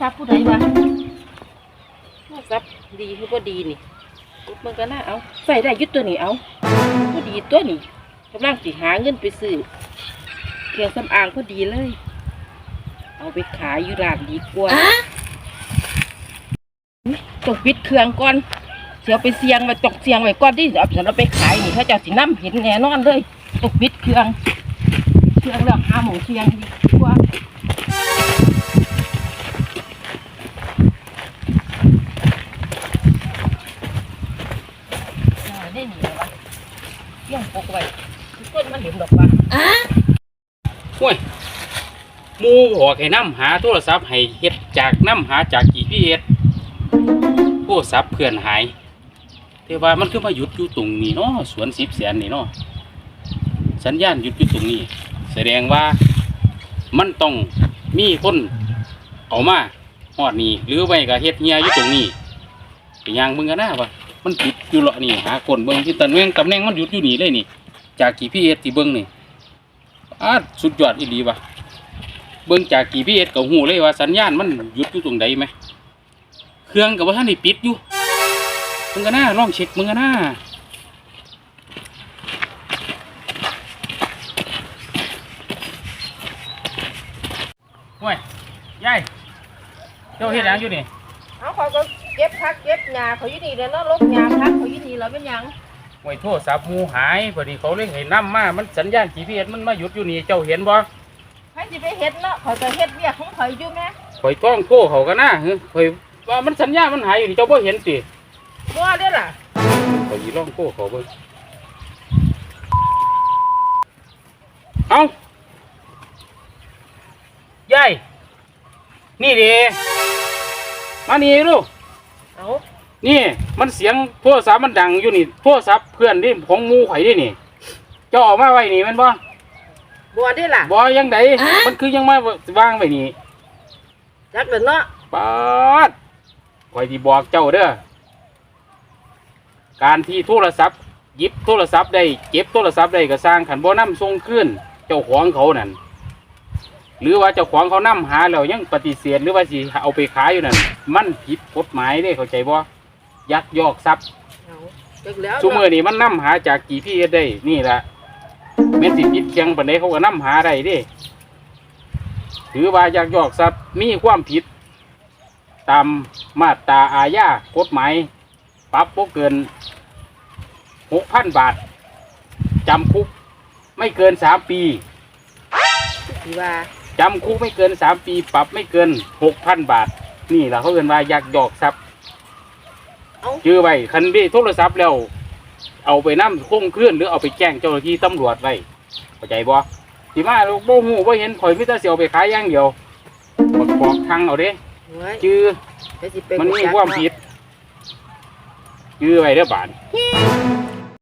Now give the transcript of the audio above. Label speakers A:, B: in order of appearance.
A: ศัพท์ผู้ใดวะโทรศัพท์ดีคือบ่ดีนี่กดมันก็น่าเอาใส่ได้อยุดตัวนี้เอาพอดีตัวนี้กำลังสิหาเงินไปซื้อเครื่องสำอางพอดีเลย เอาไปขายอยู่ร้านดีกว่าต้องปิดเครื่องก่อนเสียวไปเสียงไว้ตกเสียงไว้ก่อนที่เอาฉันเอาไปขายนี่ถ้าเจ้าสิน้ำเห็นแน่นอนเลยต้องปิดเครื่อง เครื่องแล้วหาหมูเสียงดีกว่า เที่ยงปกไว้ทุกคนมันเห็นดอกว่า
B: ห้วยหมูบอกให้นํหาโทรศัพท์ให้เฮ็ดจากนํหาจากกี่พี่เฮ็ดโทรศัพท์เพื่อนหายแต่ว่ามันคือมาหยุดอยู่ตรงนี้เนาะสวนสิบแสนนี่เนาะสัญญาณหยุดอยู่ตรงนี้ แสดงว่ามันต้องมีคนเอามาฮอดนี่หรือไว้ก็เฮ็ดเฮียอยู่ตรงนี้ไปย่างมึงกันนะว่า มันปิดอยู่เลาะนี่หาคนเบิ่งที่ตำแหน่งตำแหน่งมันหยุดอยู่นี่เลยนี่ จากกี่พี่เฮ็ดที่เบิ่งนี่อาสุดยอดอีหลีวะเบิ่งจากกี่พี่เอสก็หูเลยว่าสัญญาณมันหยุดอยู่ตรงใดไหมเครื่องกับว่าท่านได้ปิดอยู่มึงก็น่าลองเช็คมึงก็น่าห่วยยายเจ้าเฮ็ดหยังอยู่นี่
A: เอาเขาก็เก็บพักเก็บหญ้าเขาอยู่นี่แล้วเนาะลกหญ้าพักเขาอยู่นี่แล้วเป็นหยัง
B: ห่วยโทรศัพท์หมูหายพอดีเขาเลยให้นํมา มันสัญญาณ GPS มันมาหยุดอยู่นี่เจ้าเห็นบ่
A: ใครสิไปเฮ็ดเนาะเขาจะเฮ็ดเวียกของเขาอยู่แม่
B: ข่อยต้องโทรเขาก็น่าเฮ้ยข่อยว่ามันสัญญาณมันหายอยู่นี่เจ้าบ่เห็นสิ
A: บ่เด้อล่ะ
B: ขอยีร่องโก้เขาเบิ่งเอายายนี่ดิ มานี่ดู
A: เอา
B: นี่ มันเสียงโทรศัพท์มันดังอยู่นี่โทรศัพท์เพื่อนนี่ของหมูไข่ดินี่เจ้าเออกมาไว้นี่แมันบ่
A: บ่เด้อล่ะ
B: บ่ยังไดมันคือยังมาวางไว้นี่
A: จักเด้อเนาะ
B: ปาดข่อยที่บอกเจ้าเด้อการที่โทรศัพท์หยิบโทรศัพท์ได้เก็บโทรศัพท์ได้ก็สร้างขันบ่นำส่งขึ้นเจ้าของเขานั่น หรือว่าเจ้าของเขานำหาแล้วยังปฏิเสธหรือว่าสิเอาไปขายอยู่นั่นมันผิดกฎหมายเด้เข้าใจบ่ยักยอกทรัพย์
A: เอาจักแล้ว
B: ซุมือนี่มันนำหาจากกี่พี่ได้ นี่ละแม่นสิผิดเชียงปานใดเขาก็นำหาได้เด้ถือว่ายักยอกทรัพย์มีความผิด ตามมาตราอาญากฎหมายปรับบ่เกินหกพันบาทจำคุก ไม่เกินสามปี
A: สิว่า
B: จำคุกไม่เกินสามปีปรับไม่เกินหกพันบาท นี่แหละเขาเรียนว่ายักยอกทรัพย์
A: เอา
B: ชื่อไว้คันที่โทรศัพท์แล้ว เอาไปนั่คงเคลื่อนหรือเอาไปแจ้งเจ้าหน้าที่ตำรวจไว้เข้าใจบ่สิมาลูกโบ้หูบ่เห็นข่อยมิตรเสียวไปขายอย่างเดียวบอกบอกทางเอาเด้
A: ไว้
B: ชื่อ
A: ไปสิไป
B: มันมี
A: รู้จัก
B: ความ
A: เนาะ
B: ผิดชื่อไว้เด้อบาน
A: เ